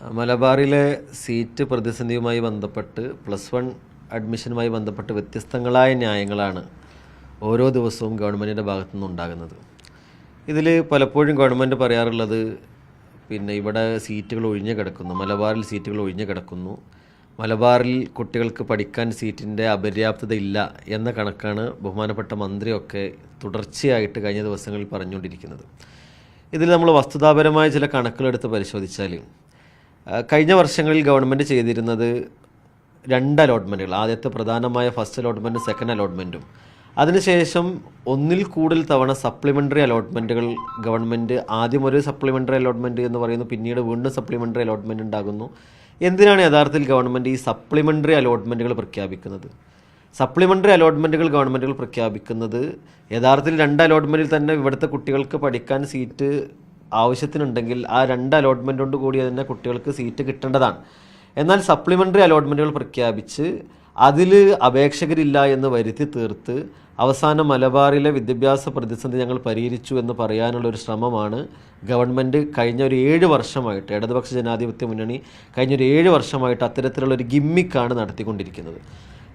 മലബാറിലെ സീറ്റ് പ്രതിസന്ധിയുമായി ബന്ധപ്പെട്ട് plus one അഡ്മിഷനുമായി ബന്ധപ്പെട്ട് വ്യത്യസ്തങ്ങളായ ന്യായങ്ങളാണ് ഓരോ ദിവസവും ഗവൺമെന്റിന്റെ ഭാഗത്തു നിന്നുണ്ടാകുന്നത്. ഇതിൽ പലപ്പോഴും ഗവൺമെന്റ് പറയാറുള്ളത് പിന്നെ ഇവിടെ സീറ്റുകൾ ഒഴിഞ്ഞു കിടക്കുന്നു മലബാറിൽ സീറ്റുകൾ ഒഴിഞ്ഞു കിടക്കുന്നു മലബാറിൽ കുട്ടികൾക്ക് പഠിക്കാൻ സീറ്റിന്റെ അപര്യാപ്തത ഇല്ല എന്ന കണക്കാണ് ബഹുമാനപ്പെട്ട മന്ത്രിയൊക്കെ തുടർച്ചയായിട്ട് കഴിഞ്ഞ ദിവസങ്ങളിൽ പറഞ്ഞുകൊണ്ടിരിക്കുന്നത്. ഇതിൽ നമ്മൾ വസ്തുതാപരമായ ചില കണക്കുകളെടുത്ത് പരിശോധിച്ചാൽ കഴിഞ്ഞ വർഷങ്ങളിൽ ഗവൺമെന്റ് ചെയ്തിരുന്നത് രണ്ട് അലോട്ട്മെന്റുകൾ ആദ്യത്തെ പ്രധാനമായ ഫസ്റ്റ് അലോട്ട്മെന്റും സെക്കൻഡ് അലോട്ട്മെന്റും അതിനുശേഷം ഒന്നിൽ കൂടുതൽ തവണ സപ്ലിമെന്ററി അലോട്ട്മെന്റുകൾ ഗവൺമെന്റ് ആദ്യം ഒരു സപ്ലിമെന്ററി അലോട്ട്മെന്റ് എന്ന് പറയുന്നു പിന്നീട് വീണ്ടും സപ്ലിമെന്ററി അലോട്ട്മെന്റ് ഉണ്ടാകുന്നു. എന്തിനാണ് യഥാർത്ഥത്തിൽ ഗവൺമെന്റ് ഈ സപ്ലിമെന്ററി അലോട്ട്മെന്റുകൾ പ്രഖ്യാപിക്കുന്നത്? സപ്ലിമെന്ററി അലോട്ട്മെന്റുകൾ ഗവൺമെന്റുകൾ പ്രഖ്യാപിക്കുന്നത് യഥാർത്ഥത്തിൽ രണ്ട് അലോട്ട്മെന്റിൽ തന്നെ ഇവിടുത്തെ കുട്ടികൾക്ക് പഠിക്കാൻ സീറ്റ് ആവശ്യത്തിനുണ്ടെങ്കിൽ ആ രണ്ട് അലോട്ട്മെന്റ് കൊണ്ട് കൂടി തന്നെ കുട്ടികൾക്ക് സീറ്റ് കിട്ടേണ്ടതാണ്. എന്നാൽ സപ്ലിമെന്ററി അലോട്ട്മെന്റുകൾ പ്രഖ്യാപിച്ച് അതിൽ അപേക്ഷകരില്ല എന്ന് വരുത്തി തീർത്ത് അവസാന മലബാറിലെ വിദ്യാഭ്യാസ പ്രതിസന്ധി ഞങ്ങൾ പരിഹരിച്ചു എന്ന് പറയാനുള്ള ഒരു ശ്രമമാണ് ഗവൺമെന്റ് കഴിഞ്ഞ ഒരു ഏഴ് വർഷമായിട്ട് ഇടതുപക്ഷ ജനാധിപത്യ മുന്നണി കഴിഞ്ഞ ഒരു ഏഴ് വർഷമായിട്ട് അത്തരത്തിലുള്ള ഒരു ഗിമ്മിക്കാണ് നടത്തിക്കൊണ്ടിരിക്കുന്നത്.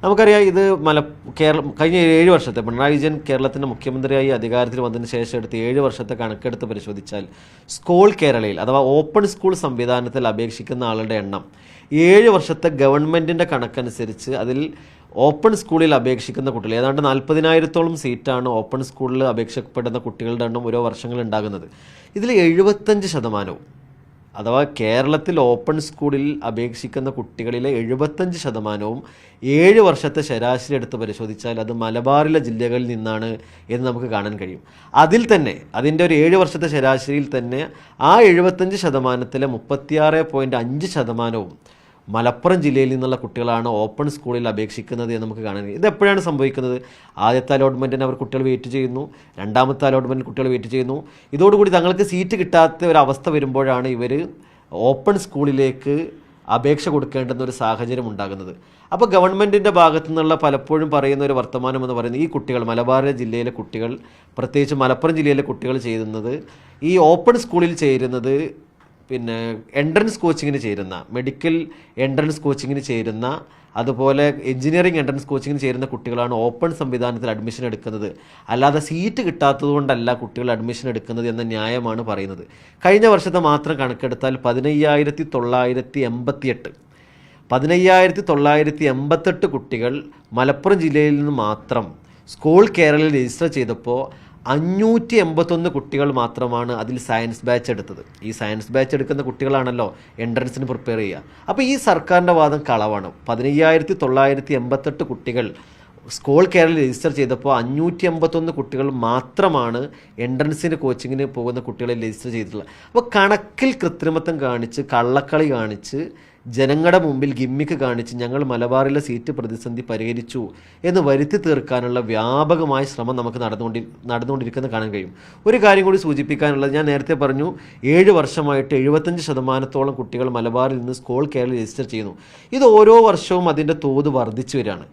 നമുക്കറിയാം ഇത് മല കേരളം കഴിഞ്ഞ ഏഴ് വർഷത്തെ പിണറായി വിജയൻ കേരളത്തിന്റെ മുഖ്യമന്ത്രിയായി അധികാരത്തിൽ വന്നതിന് ശേഷം എടുത്ത് ഏഴ് വർഷത്തെ കണക്കെടുത്ത് പരിശോധിച്ചാൽ സ്കൂൾ കേരളയിൽ അഥവാ ഓപ്പൺ സ്കൂൾ സംവിധാനത്തിൽ അപേക്ഷിക്കുന്ന ആളുടെ എണ്ണം ഏഴ് വർഷത്തെ ഗവൺമെന്റിന്റെ കണക്കനുസരിച്ച് അതിൽ ഓപ്പൺ സ്കൂളിൽ അപേക്ഷിക്കുന്ന കുട്ടികൾ ഏതാണ്ട് നാൽപ്പതിനായിരത്തോളം സീറ്റാണ് ഓപ്പൺ സ്കൂളിൽ അപേക്ഷപ്പെടുന്ന കുട്ടികളുടെ എണ്ണം ഓരോ വർഷങ്ങളിൽ ഉണ്ടാകുന്നത്. ഇതിൽ എഴുപത്തഞ്ച് ശതമാനവും അഥവാ കേരളത്തിൽ ഓപ്പൺ സ്കൂളിൽ അപേക്ഷിക്കുന്ന കുട്ടികളിലെ എഴുപത്തഞ്ച് ശതമാനവും ഏഴ് വർഷത്തെ ശരാശരി എടുത്ത് പരിശോധിച്ചാൽ അത് മലബാറിലെ ജില്ലകളിൽ നിന്നാണ് എന്ന് നമുക്ക് കാണാൻ കഴിയും. അതിൽ തന്നെ അതിന്റെ ഒരു ഏഴ് വർഷത്തെ ശരാശരിയിൽ തന്നെ ആ എഴുപത്തഞ്ച് ശതമാനത്തിലെ മുപ്പത്തിയാറ് പോയിന്റ് അഞ്ച് ശതമാനവും മലപ്പുറം ജില്ലയിൽ നിന്നുള്ള കുട്ടികളാണ് ഓപ്പൺ സ്കൂളിൽ അപേക്ഷിക്കുന്നത് എന്ന് നമുക്ക് കാണാൻ ഇത് എപ്പോഴാണ് സംഭവിക്കുന്നത്? ആദ്യത്തെ അലോട്ട്മെന്റിന് അവർ കുട്ടികൾ വെയിറ്റ് ചെയ്യുന്നു. രണ്ടാമത്തെ അലോട്ട്മെന്റിന് കുട്ടികൾ വെയിറ്റ് ചെയ്യുന്നു. ഇതോടുകൂടി തങ്ങൾക്ക് സീറ്റ് കിട്ടാത്ത ഒരു അവസ്ഥ വരുമ്പോഴാണ് ഇവർ ഓപ്പൺ സ്കൂളിലേക്ക് അപേക്ഷ കൊടുക്കേണ്ടുന്ന ഒരു സാഹചര്യം ഉണ്ടാകുന്നത്. അപ്പോൾ ഗവൺമെന്റിന്റെ ഭാഗത്തു നിന്നുള്ള പലപ്പോഴും പറയുന്ന ഒരു വർത്തമാനം എന്ന് പറയുന്നത് ഈ കുട്ടികൾ മലബാർ ജില്ലയിലെ കുട്ടികൾ പ്രത്യേകിച്ച് മലപ്പുറം ജില്ലയിലെ കുട്ടികൾ ചെയ്യുന്നത് ഈ ഓപ്പൺ സ്കൂളിൽ ചേരുന്നത് പിന്നെ എൻട്രൻസ് കോച്ചിങ്ങിന് ചേരുന്ന മെഡിക്കൽ എൻട്രൻസ് കോച്ചിങ്ങിന് ചേരുന്ന അതുപോലെ എഞ്ചിനീയറിംഗ് എൻട്രൻസ് കോച്ചിങ്ങിന് ചേരുന്ന കുട്ടികളാണ് ഓപ്പൺ സംവിധാനത്തിൽ അഡ്മിഷൻ എടുക്കുന്നത്. അല്ലാതെ സീറ്റ് കിട്ടാത്തതുകൊണ്ടല്ല കുട്ടികൾ അഡ്മിഷൻ എടുക്കുന്നത് എന്ന ന്യായമാണ് പറയുന്നത്. കഴിഞ്ഞ വർഷത്തെ മാത്രം കണക്കെടുത്താൽ പതിനയ്യായിരത്തി തൊള്ളായിരത്തി എൺപത്തിയെട്ട് പതിനയ്യായിരത്തി തൊള്ളായിരത്തി എൺപത്തെട്ട് കുട്ടികൾ മലപ്പുറം ജില്ലയിൽ നിന്ന് മാത്രം സ്കൂൾ കേരളയിൽ രജിസ്റ്റർ ചെയ്തപ്പോൾ അഞ്ഞൂറ്റി എൺപത്തൊന്ന് കുട്ടികൾ മാത്രമാണ് അതിൽ സയൻസ് ബാച്ച് എടുത്തത്. ഈ സയൻസ് ബാച്ച് എടുക്കുന്ന കുട്ടികളാണല്ലോ എൻട്രൻസിന് പ്രിപ്പയർ ചെയ്യുക. അപ്പോൾ ഈ സർക്കാരിന്റെ വാദം കളവാണ്. പതിനയ്യായിരത്തി തൊള്ളായിരത്തി എൺപത്തെട്ട് കുട്ടികൾ സ്കൂൾ കേരളയിൽ രജിസ്റ്റർ ചെയ്തപ്പോൾ അഞ്ഞൂറ്റി അമ്പത്തൊന്ന് കുട്ടികൾ മാത്രമാണ് എൻട്രൻസിന് കോച്ചിങ്ങിന് പോകുന്ന കുട്ടികളെ രജിസ്റ്റർ ചെയ്തിട്ടുള്ളത്. അപ്പോൾ കണക്കിൽ കൃത്രിമത്വം കാണിച്ച് കള്ളക്കളി കാണിച്ച് ജനങ്ങളുടെ മുമ്പിൽ ഗിമ്മിക്ക് കാണിച്ച് ഞങ്ങൾ മലബാറിലെ സീറ്റ് പ്രതിസന്ധി പരിഹരിച്ചു എന്ന് വരുത്തി തീർക്കാനുള്ള വ്യാപകമായ ശ്രമം നമുക്ക് നടന്നുകൊണ്ടി നടന്നുകൊണ്ടിരിക്കുന്ന കാണാൻ കഴിയും. ഒരു കാര്യം കൂടി സൂചിപ്പിക്കാനുള്ളത് ഞാൻ നേരത്തെ പറഞ്ഞു ഏഴ് വർഷമായിട്ട് എഴുപത്തഞ്ച് ശതമാനത്തോളം കുട്ടികൾ മലബാറിൽ നിന്ന് സ്കൂൾ കേരളയിൽ രജിസ്റ്റർ ചെയ്യുന്നു. ഇത് ഓരോ വർഷവും അതിന്റെ തോത് വർദ്ധിച്ചു വരികയാണ്.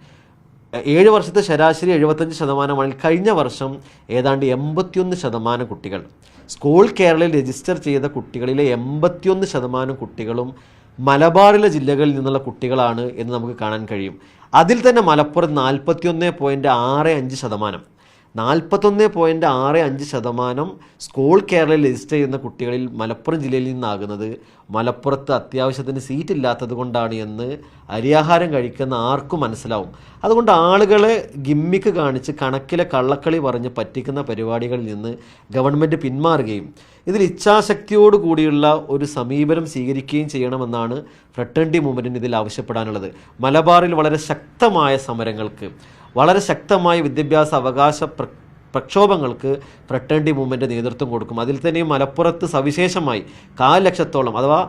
ഏഴ് വർഷത്തെ ശരാശരി എഴുപത്തഞ്ച് ശതമാനമാണ്. കഴിഞ്ഞ വർഷം ഏതാണ്ട് എൺപത്തിയൊന്ന് ശതമാനം കുട്ടികൾ. സ്കൂൾ കേരളയിൽ രജിസ്റ്റർ ചെയ്ത കുട്ടികളിലെ എൺപത്തിയൊന്ന് ശതമാനം കുട്ടികളും മലബാറിലെ ജില്ലകളിൽ നിന്നുള്ള കുട്ടികളാണ് എന്ന് നമുക്ക് കാണാൻ കഴിയും. അതിൽ തന്നെ മലപ്പുറം നാൽപ്പത്തിയൊന്ന് പോയിന്റ് ആറ് അഞ്ച് ശതമാനം. നാൽപ്പത്തൊന്ന് പോയിന്റ് ആറ് അഞ്ച് ശതമാനം സ്കൂൾ കേരളയിൽ രജിസ്റ്റർ ചെയ്യുന്ന കുട്ടികളിൽ മലപ്പുറം ജില്ലയിൽ നിന്നാകുന്നത് മലപ്പുറത്ത് അത്യാവശ്യത്തിന് സീറ്റ് ഇല്ലാത്തത് കൊണ്ടാണ് എന്ന് അരിയാഹാരം കഴിക്കുന്ന ആർക്കും മനസ്സിലാവും. അതുകൊണ്ട് ആളുകളെ ഗിമ്മിക്ക് കാണിച്ച് കണക്കിലെ കള്ളക്കളി പറഞ്ഞ് പറ്റിക്കുന്ന പരിപാടികളിൽ നിന്ന് ഗവൺമെന്റ് പിന്മാറുകയും ഇതിൽ ഇച്ഛാശക്തിയോട് കൂടിയുള്ള ഒരു സമീപനം സ്വീകരിക്കുകയും ചെയ്യണമെന്നാണ് ഫ്രട്ടേണിറ്റി മൂവ്മെന്റിന് ഇതിൽ ആവശ്യപ്പെടാനുള്ളത്. മലബാറിൽ വളരെ ശക്തമായ സമരങ്ങൾക്ക് വളരെ ശക്തമായ വിദ്യാഭ്യാസ അവകാശ പ്ര പ്രക്ഷോഭങ്ങൾക്ക് ഫ്രട്ടേണ്ടി മൂവ്മെന്റ് നേതൃത്വം കൊടുക്കും. അതിൽ തന്നെ മലപ്പുറത്ത് സവിശേഷമായി കാൽ ലക്ഷത്തോളം അഥവാ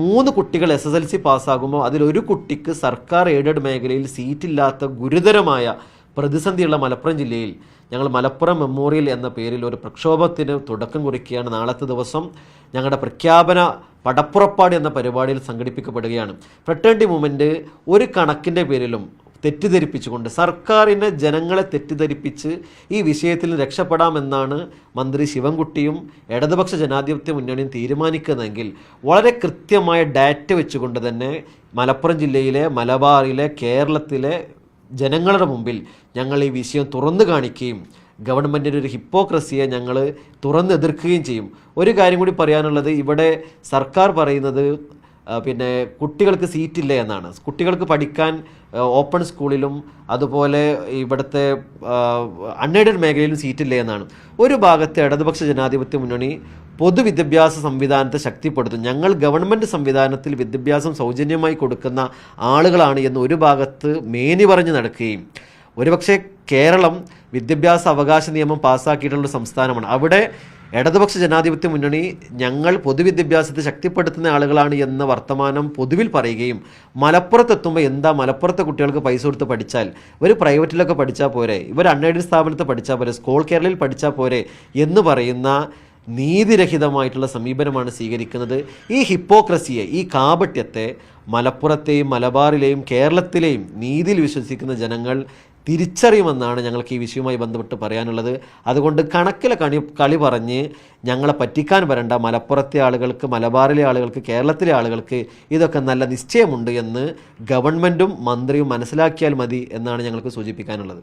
മൂന്ന് കുട്ടികൾ എസ് എസ് എൽ സി പാസ്സാകുമ്പോൾ അതിലൊരു കുട്ടിക്ക് സർക്കാർ എയ്ഡഡ് മേഖലയിൽ സീറ്റില്ലാത്ത ഗുരുതരമായ പ്രതിസന്ധിയുള്ള മലപ്പുറം ജില്ലയിൽ ഞങ്ങൾ മലപ്പുറം മെമ്മോറിയൽ എന്ന പേരിൽ ഒരു പ്രക്ഷോഭത്തിന് തുടക്കം കുറിക്കുകയാണ്. നാളത്തെ ദിവസം ഞങ്ങളുടെ പ്രഖ്യാപന പടപ്പുറപ്പാട് എന്ന പരിപാടിയിൽ സംഘടിപ്പിക്കപ്പെടുകയാണ്. ഫ്രട്ടേണിറ്റി മൂവ്മെന്റ് ഒരു കണക്കിന്റെ പേരിലും തെറ്റിദ്ധരിപ്പിച്ചുകൊണ്ട് സർക്കാരിനെ ജനങ്ങളെ തെറ്റിദ്ധരിപ്പിച്ച് ഈ വിഷയത്തിൽ രക്ഷപ്പെടാമെന്നാണ് മന്ത്രി ശിവൻകുട്ടിയും ഇടതുപക്ഷ ജനാധിപത്യ മുന്നണിയും തീരുമാനിക്കുന്നതെങ്കിൽ വളരെ കൃത്യമായ ഡാറ്റ വെച്ചുകൊണ്ട് തന്നെ മലപ്പുറം ജില്ലയിലെ മലബാറിലെ കേരളത്തിലെ ജനങ്ങളുടെ മുമ്പിൽ ഞങ്ങൾ ഈ വിഷയം തുറന്നു കാണിക്കുകയും ഗവൺമെന്റിന്റെ ഒരു ഹിപ്പോക്രസിയെ ഞങ്ങൾ തുറന്നെതിർക്കുകയും ചെയ്യും. ഒരു കാര്യം കൂടി പറയാനുള്ളത് ഇവിടെ സർക്കാർ പറയുന്നത് പിന്നെ കുട്ടികൾക്ക് സീറ്റില്ല എന്നാണ്. കുട്ടികൾക്ക് പഠിക്കാൻ ഓപ്പൺ സ്കൂളിലും അതുപോലെ ഇവിടുത്തെ അൺഎയ്ഡഡ് മേഖലയിലും സീറ്റില്ല എന്നാണ്. ഒരു ഭാഗത്തെ ഇടതുപക്ഷ ജനാധിപത്യ മുന്നണി പൊതുവിദ്യാഭ്യാസ സംവിധാനത്തെ ശക്തിപ്പെടുത്തും. ഞങ്ങൾ ഗവൺമെന്റ് സംവിധാനത്തിൽ വിദ്യാഭ്യാസം സൗജന്യമായി കൊടുക്കുന്ന ആളുകളാണ് എന്ന് ഒരു ഭാഗത്ത് മേനി പറഞ്ഞ് നടക്കുകയും. ഒരുപക്ഷെ കേരളം വിദ്യാഭ്യാസ അവകാശ നിയമം പാസ്സാക്കിയിട്ടുള്ള സംസ്ഥാനമാണ്. അവിടെ ഇടതുപക്ഷ ജനാധിപത്യ മുന്നണി ഞങ്ങൾ പൊതുവിദ്യാഭ്യാസത്തെ ശക്തിപ്പെടുത്തുന്ന ആളുകളാണ് എന്ന വർത്തമാനം പൊതുവിൽ പറയുകയും മലപ്പുറത്തെത്തുമ്പോൾ എന്താ മലപ്പുറത്തെ കുട്ടികൾക്ക് പൈസ കൊടുത്ത് പഠിച്ചാൽ? ഇവർ പ്രൈവറ്റിലൊക്കെ പഠിച്ചാൽ പോരെ. ഇവർ അൺഎയ്ഡഡ് സ്ഥാപനത്തിൽ പഠിച്ചാൽ പോരെ. സ്കൂൾ കേരളയിൽ പഠിച്ചാൽ പോരെ എന്ന് പറയുന്ന നീതിരഹിതമായിട്ടുള്ള സമീപനമാണ് സ്വീകരിക്കുന്നത്. ഈ ഹിപ്പോക്രസിയെ ഈ കാപട്യത്തെ മലപ്പുറത്തെയും മലബാറിലെയും കേരളത്തിലെയും നീതിയിൽ വിശ്വസിക്കുന്ന ജനങ്ങൾ തിരിച്ചറിയുമെന്നാണ് ഞങ്ങൾക്ക് ഈ വിഷയവുമായി ബന്ധപ്പെട്ട് പറയാനുള്ളത്. അതുകൊണ്ട് കണക്കിലെ കണി കളി പറഞ്ഞ് ഞങ്ങളെ പറ്റിക്കാൻ വരണ്ട മലപ്പുറത്തെ ആളുകൾക്ക് മലബാറിലെ ആളുകൾക്ക് കേരളത്തിലെ ആളുകൾക്ക് ഇതൊക്കെ നല്ല നിശ്ചയമുണ്ട് എന്ന് ഗവൺമെന്റും മന്ത്രിയും മനസ്സിലാക്കിയാൽ മതി എന്നാണ് ഞങ്ങൾക്ക് സൂചിപ്പിക്കാനുള്ളത്.